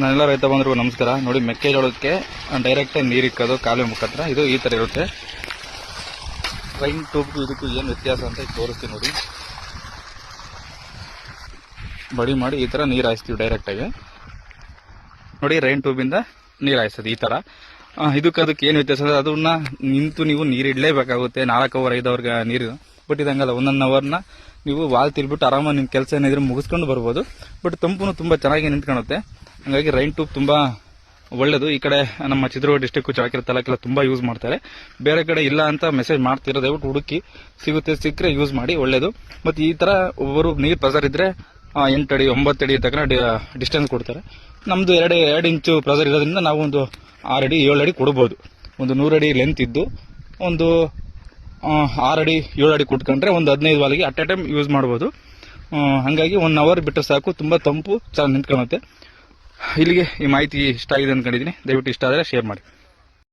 ನಾನೆಲ್ಲ ರೈತ ಬಂದ್ರು ನಮಸ್ಕಾರ. ನೋಡಿ ಮೆಕ್ಕೆಜೋಳಕ್ಕೆ ಡೈರೆಕ್ಟ್ ನೀರು ಇಕ್ಕೋದು ಕಾಲುವೆ ಮುಖಾಂತರ. ಇದು ಈ ತರ ಇರುತ್ತೆ. ರೈನ್ ಟೂಬ್ಗೂ ಇದಕ್ಕೂ ಏನು ವ್ಯತ್ಯಾಸ ಅಂತ ತೋರಿಸ್ತೀನಿ ನೋಡಿ. ಬಡಿ ಮಾಡಿ ಈ ತರ ನೀರು ಹಾಯಿಸ್ತೀವಿ ಡೈರೆಕ್ಟಾಗಿ ನೋಡಿ ರೈನ್ ಟ್ಯೂಬಿಂದ ನೀರು ಹಾಯಿಸೋದು ಈ ಆ, ಇದಕ್ಕೆ ಅದಕ್ಕೆ ಏನು ವ್ಯತ್ಯಾಸ ಅಂದ್ರೆ ಅದನ್ನ ನಿಂತು ನೀವು ನೀರು ಇಡಲೇಬೇಕಾಗುತ್ತೆ. ನಾಲ್ಕು ಅವರ್ ಐದು ಅವರ್ಗೆ ನೀರು. ಬಟ್ ಇದಂಗಲ್ಲ ಒಂದೊಂದು ಅವರ್ನ ನೀವು ವಾಲ್ ತಿಳ್ಬಿಟ್ಟು ಆರಾಮಾಗಿ ನಿಮ್ಮ ಕೆಲಸ ಏನಿದ್ರೆ ಮುಗಿಸ್ಕೊಂಡು ಬರ್ಬೋದು. ಬಟ್ ತಂಪು ತುಂಬ ಚೆನ್ನಾಗಿ ನಿಂತ್ಕೊಳುತ್ತೆ ಹಂಗಾಗಿ ರೈನ್ ಟ್ಯೂಬ್ ತುಂಬಾ ಒಳ್ಳೇದು. ಈ ಕಡೆ ನಮ್ಮ ಚಿತ್ರದುರ್ಗ ಡಿಸ್ಟಿಕ್ ಚಾಕಿರ ತಾಲೂಕೆಲ್ಲ ತುಂಬಾ ಯೂಸ್ ಮಾಡ್ತಾರೆ. ಬೇರೆ ಕಡೆ ಇಲ್ಲ ಅಂತ ಮೆಸೇಜ್ ಮಾಡ್ತಿರೋ ದಯವಿಟ್ಟು ಹುಡುಕಿ. ಸಿಗುತ್ತೆ, ಸಿಕ್ಕರೆ ಯೂಸ್ ಮಾಡಿ, ಒಳ್ಳೇದು. ಮತ್ತೆ ಈ ತರ ಒಬ್ಬರು ನೀರು ಪ್ರೆಸರ್ ಇದ್ರೆ ಎಂಟು ಅಡಿ, ಒಂಬತ್ತು ಅಡಿ ತಕ್ಕ ಡಿಸ್ಟೆನ್ಸ್ ಕೊಡ್ತಾರೆ. ನಮ್ದು ಎರಡು ಎರಡು ಇಂಚು ಪ್ರೆಸರ್ ಇರೋದ್ರಿಂದ ನಾವು ಒಂದು ಆರು ಅಡಿ, ಏಳು ಅಡಿ ಕೊಡ್ಬೋದು. ಒಂದು ನೂರು ಅಡಿ ಲೆಂತ್ ಇದ್ದು, ಒಂದು ಆರು ಅಡಿ, ಏಳು ಅಡಿ ಕೊಟ್ಕೊಂಡ್ರೆ ಒಂದು ಹದಿನೈದು ವಾಲಿಗೆ ಅಟ್ ಎ ಟೈಮ್ ಯೂಸ್ ಮಾಡ್ಬೋದು. ಹಂಗಾಗಿ ಒನ್ ಅವರ್ ಬಿಟ್ಟರೆ ಸಾಕು. ತುಂಬ ತಂಪು, ಚೆನ್ನಾಗಿ ನಿಂತ್ಕೊಳುತ್ತೆ ಇಲ್ಲಿಗೆ ಈ ಮಾಹಿತಿ ಇಷ್ಟ ಆಗಿದೆ ಅಂದ್ಕೊಂಡಿದ್ದೀನಿ ದಯವಿಟ್ಟು ಇಷ್ಟ ಆದರೆ ಶೇರ್ ಮಾಡಿ.